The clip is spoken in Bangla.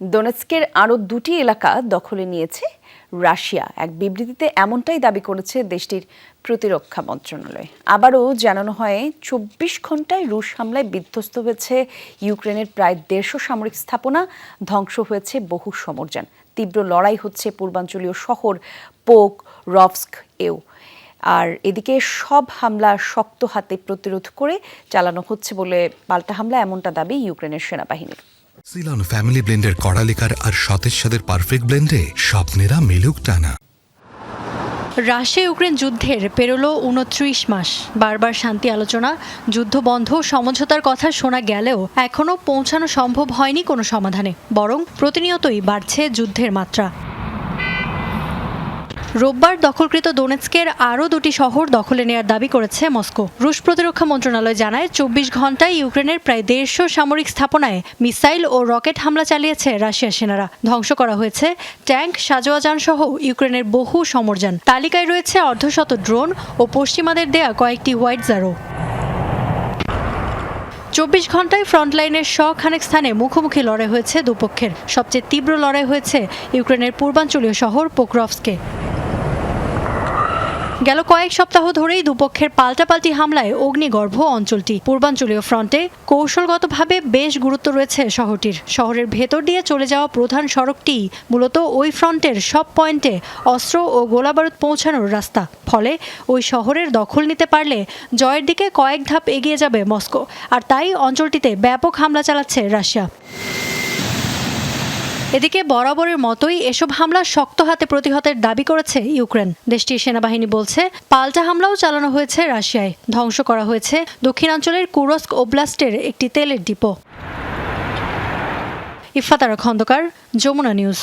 দোনেৎস্কের আরও দুটি এলাকা দখলে নিয়েছে রাশিয়া। এক বিবৃতিতে এমনটাই দাবি করেছে দেশটির প্রতিরক্ষা মন্ত্রণালয়। আবারও জানানো হয়, চব্বিশ ঘন্টায় রুশ হামলায় বিধ্বস্ত হয়েছে ইউক্রেনের প্রায় দেড়শো সামরিক স্থাপনা, ধ্বংস হয়েছে বহু সমরযান। তীব্র লড়াই হচ্ছে পূর্বাঞ্চলীয় শহর পোক রফস্ক এও। আর এদিকে সব হামলা শক্ত হাতে প্রতিরোধ করে চালানো হচ্ছে বলে পাল্টা হামলা, এমনটা দাবি ইউক্রেনের সেনাবাহিনীর। সিলন ফ্যামিলি ব্লেন্ডের কড়ালিকার আর সতেজ সাদের পারফেক্ট ব্লেন্ডে স্বপ্নেরা মেলুক টানা। রাশিয়া ইউক্রেন যুদ্ধের পেরোলো উনত্রিশ মাস। বারবার শান্তি আলোচনা, যুদ্ধ বন্ধ, সমঝোতার কথা শোনা গেলেও এখনও পৌঁছানো সম্ভব হয়নি কোনো সমাধানে। বরং প্রতিনিয়তই বাড়ছে যুদ্ধের মাত্রা। রোববার দখলকৃত দোনেৎস্কের আরও দুটি শহর দখলে নেয়ার দাবি করেছে মস্কো। রুশ প্রতিরক্ষা মন্ত্রণালয় জানায়, চব্বিশ ঘন্টায় ইউক্রেনের প্রায় দেড়শো সামরিক স্থাপনায় মিসাইল ও রকেট হামলা চালিয়েছে রাশিয়ার সেনারা। ধ্বংস করা হয়েছে ট্যাঙ্ক সাজোয়া যান সহ ইউক্রেনের বহু সমরযান। তালিকায় রয়েছে অর্ধশত ড্রোন ও পশ্চিমাদের দেয়া কয়েকটি হোয়াইট জারো। চব্বিশ ঘন্টায় ফ্রন্টলাইনের শ খানেক স্থানে মুখোমুখি লড়াই হয়েছে দুপক্ষের। সবচেয়ে তীব্র লড়াই হয়েছে ইউক্রেনের পূর্বাঞ্চলীয় শহর পোক্রভস্কে গেল কয়েক সপ্তাহ ধরেই দুপক্ষের পাল্টাপাল্টি হামলায় অগ্নিগর্ভ অঞ্চলটি। পূর্বাঞ্চলীয় ফ্রন্টে কৌশলগতভাবে বেশ গুরুত্ব রয়েছে শহরটির। শহরের ভেতর দিয়ে চলে যাওয়া প্রধান সড়কটি মূলত ওই ফ্রন্টের সব পয়েন্টে অস্ত্র ও গোলাবারুদ পৌঁছানোর রাস্তা। ফলে ওই শহরের দখল নিতে পারলে জয়ের দিকে কয়েক ধাপ এগিয়ে যাবে মস্কো। আর তাই অঞ্চলটিতে ব্যাপক হামলা চালাচ্ছে রাশিয়া। এদিকে বরাবরের মতোই এসব হামলা শক্ত হাতে প্রতিহতের দাবি করেছে ইউক্রেন। দেশটির সেনাবাহিনী বলছে, পাল্টা হামলাও চালানো হয়েছে রাশিয়ায়। ধ্বংস করা হয়েছে দক্ষিণাঞ্চলের কুরস্ক ওব্লাস্টের একটি তেলের ডিপো। ইফাতারা খন্দকার, যমুনা নিউজ।